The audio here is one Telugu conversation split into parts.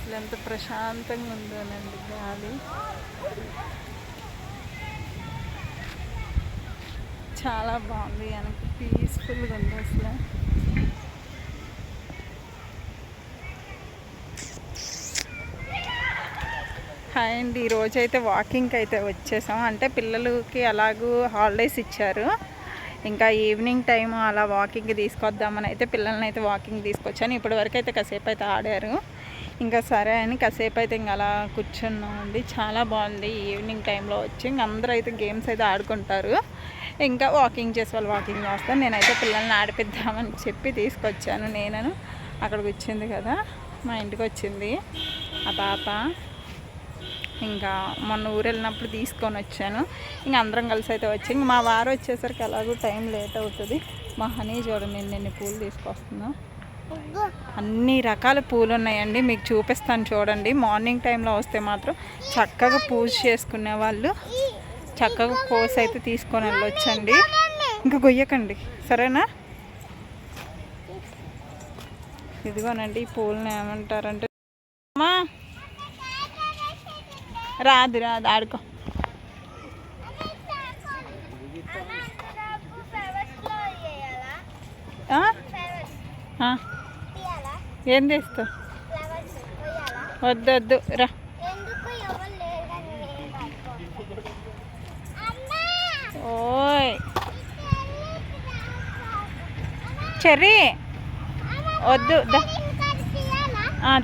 అసలు ఎంత ప్రశాంతంగా ఉందోనండి గాలి. చాలా బాగుంది వెనక్కి పీస్ఫుల్గా ఉంది అసలు. హాయ్ అండి ఈరోజు అయితే వాకింగ్కి అయితే వచ్చేసాం. అంటే పిల్లలకి అలాగూ హాలిడేస్ ఇచ్చారు. ఇంకా ఈవినింగ్ టైం అలా వాకింగ్కి తీసుకొద్దామని అయితే పిల్లల్ని అయితే వాకింగ్ తీసుకొచ్చాను. ఇప్పటి వరకు అయితే కాసేపు అయితే ఆడారు. ఇంకా సరే అని కాసేపు అయితే ఇంకా అలా కూర్చున్నాం అండి. చాలా బాగుంది ఈవినింగ్ టైంలో వచ్చి. ఇంక అందరూ అయితే గేమ్స్ అయితే ఆడుకుంటారు. ఇంకా వాకింగ్ చేసే వాళ్ళు వాకింగ్ చేస్తాను నేనైతే పిల్లల్ని ఆడిపిద్దామని చెప్పి తీసుకొచ్చాను. నేను అక్కడికి వచ్చింది కదా. మా ఇంటికి వచ్చింది. ఆ పాప ఇంకా మొన్న ఊరు వెళ్ళినప్పుడు తీసుకొని వచ్చాను. ఇంకా అందరం కలిసి అయితే వచ్చి ఇంక మా వారు వచ్చేసరికి ఎలాగో టైం లేట్ అవుతుంది. మా హనీ చూడండి నేను ఎన్ని పూలు తీసుకొస్తున్నాను అన్ని రకాల పూలు ఉన్నాయండి మీకు చూపిస్తాను చూడండి. మార్నింగ్ టైంలో వస్తే మాత్రం చక్కగా పూజ చేసుకునే వాళ్ళు చక్కగా కోసి అయితే తీసుకొని వెళ్ళొచ్చండి. ఇంకా గొయ్యకండి. సరేనా? ఇదిగోనండి ఈ పూలని ఏమంటారంటే అమ్మా! రాదు రాదు. ఆడుకో. ఆ? ఏం తెస్తావు వద్దు వద్దు రా. ఓయ్. చెర్రీ. వద్దు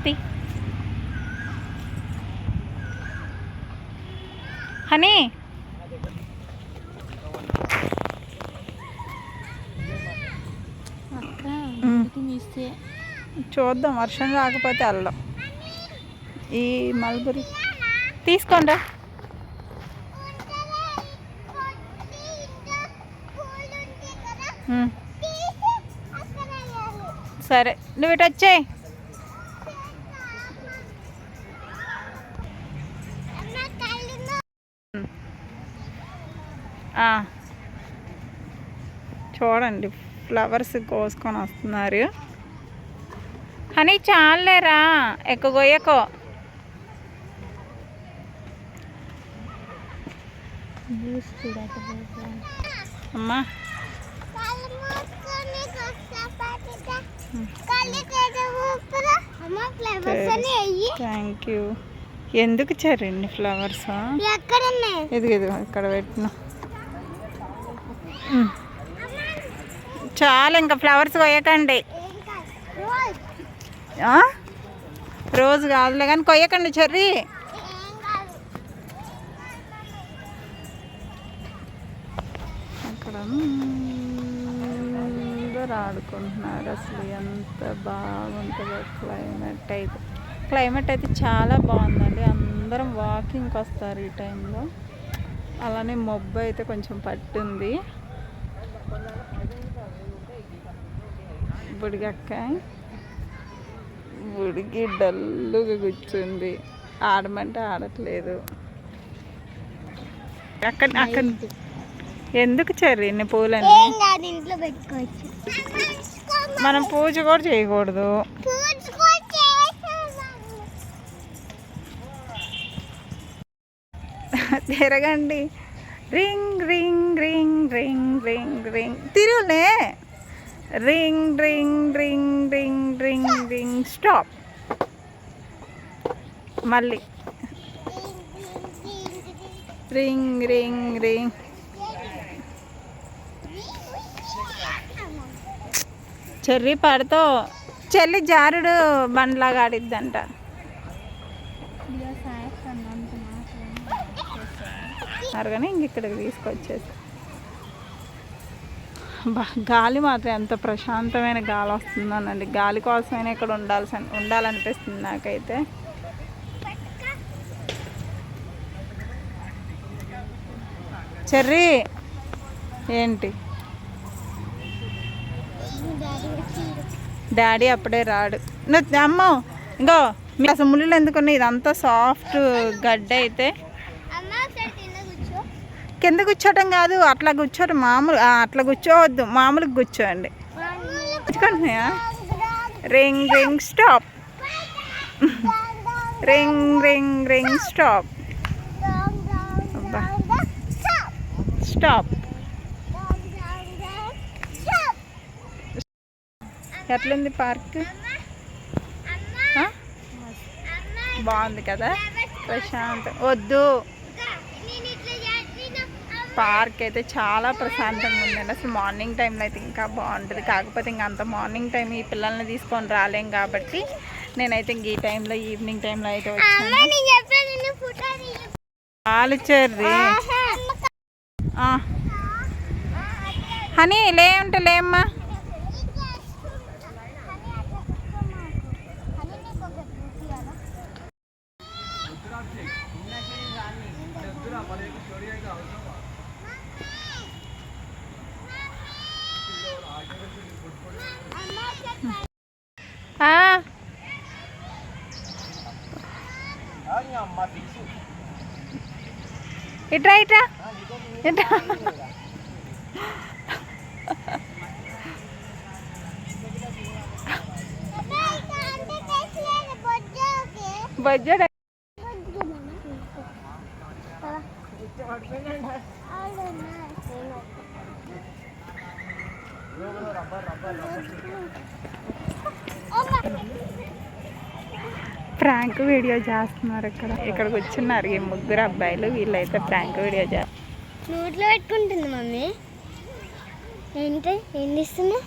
తీ. హనీ. చూద్దాం వర్షం రాకపోతే వెళ్దాం ఈ మల్బరీ. తీసుకోండి. సరే నువ్వు ఇటు వచ్చేయి. చూడండి ఫ్లవర్స్ కోసుకొని వస్తున్నారు. హనీ చాలేరా? ఎక్కువ కొయ్యకో అమ్మా. థ్యాంక్ యూ ఎందుకు ఇచ్చారండి ఫ్లవర్స్ ఇది ఇది ఇక్కడ పెట్టిన. చాలు ఇంకా ఫ్లవర్స్ కొయ్యకండి? రోజు కాదులే కానీ కొయ్యకండి చెర్రీ. అక్కడ అందరూ ఆడుకుంటున్నారు. అసలు ఎంత బాగుంటుందో క్లైమేట్ అయితే. క్లైమేట్ అయితే చాలా బాగుందండి. అందరం వాకింగ్కి వస్తారు ఈ టైంలో అలానే మబ్బు అయితే కొంచెం పట్టుంది. బుడిగక్క బుడికి డల్లుగా కూర్చుంది. ఆడమంటే ఆడట్లేదు. అక్కడ అక్కడ ఎందుకు చెర్రీ ఇన్ని పూలని ఏం కాదు ఇంట్లో పెట్టుకోవచ్చు. మనం పూజ కూడా చేయకూడదు. తిరగండి. Ring ring ring ring ring ring. తిరుగులే. Ring ring ring ring ring ring stop మళ్ళీ. రింగ్ రింగ్ రింగ్ చెర్రీ పడుతో చెల్లి జారుడు బండ్లాగా ఆడిద్దంట. కానీ ఇంక ఇక్కడికి తీసుకొచ్చేసి గాలి మాత్రం ఎంత ప్రశాంతమైన గాలి వస్తుందోనండి. గాలి కోసమైనా ఇక్కడ ఉండాల్సి ఉండాలనిపిస్తుంది నాకైతే. చెర్రీ! ఏంటి? డాడీ అప్పుడే రాడు. అమ్మ అమ్మో ఇంకో మీకు అసలు ముళ్ళు ఎందుకున్నాయి? ఇదంతా సాఫ్ట్ గడ్డ అయితే అమ్మ ఒకసారి కింద కూర్చో కింద కూర్చోవటం కాదు అట్లా కూర్చోరు. మామూలు అట్లా కూర్చోవద్దు. మామూలుగా కూర్చోండి. కూర్చుకుంటున్నాయా ring ring stop. Ring ring ring stop. Stop. ఎట్లుంది పార్క్? బాగుంది కదా? ప్రశాంతం. వద్దు. పార్క్ అయితే చాలా ప్రశాంతంగా ఉందండి. అసలు మార్నింగ్ టైంలో అయితే ఇంకా బాగుంటుంది. కాకపోతే ఇంకా అంత మార్నింగ్ టైం ఈ పిల్లల్ని తీసుకొని రాలేం కాబట్టి నేనైతే ఇంక ఈ టైంలో ఈవినింగ్ టైంలో అయితే వచ్చాను. పాలు చెర్రీ. హనీ లే ఉంటే లేమ్మా ఇట్రా ఇట్రా ఇట్రా బడ్జెట్ Prank video చేస్తున్నారు ఇక్కడ. ఇక్కడ కూర్చున్నారు ఈ ముగ్గురు అబ్బాయిలు వీళ్ళైతే ప్రాంక్ వీడియో చేస్తారు నోట్లో పెట్టుకుంటుంది మమ్మీ. ఏంటి? ఏం తీస్తున్నా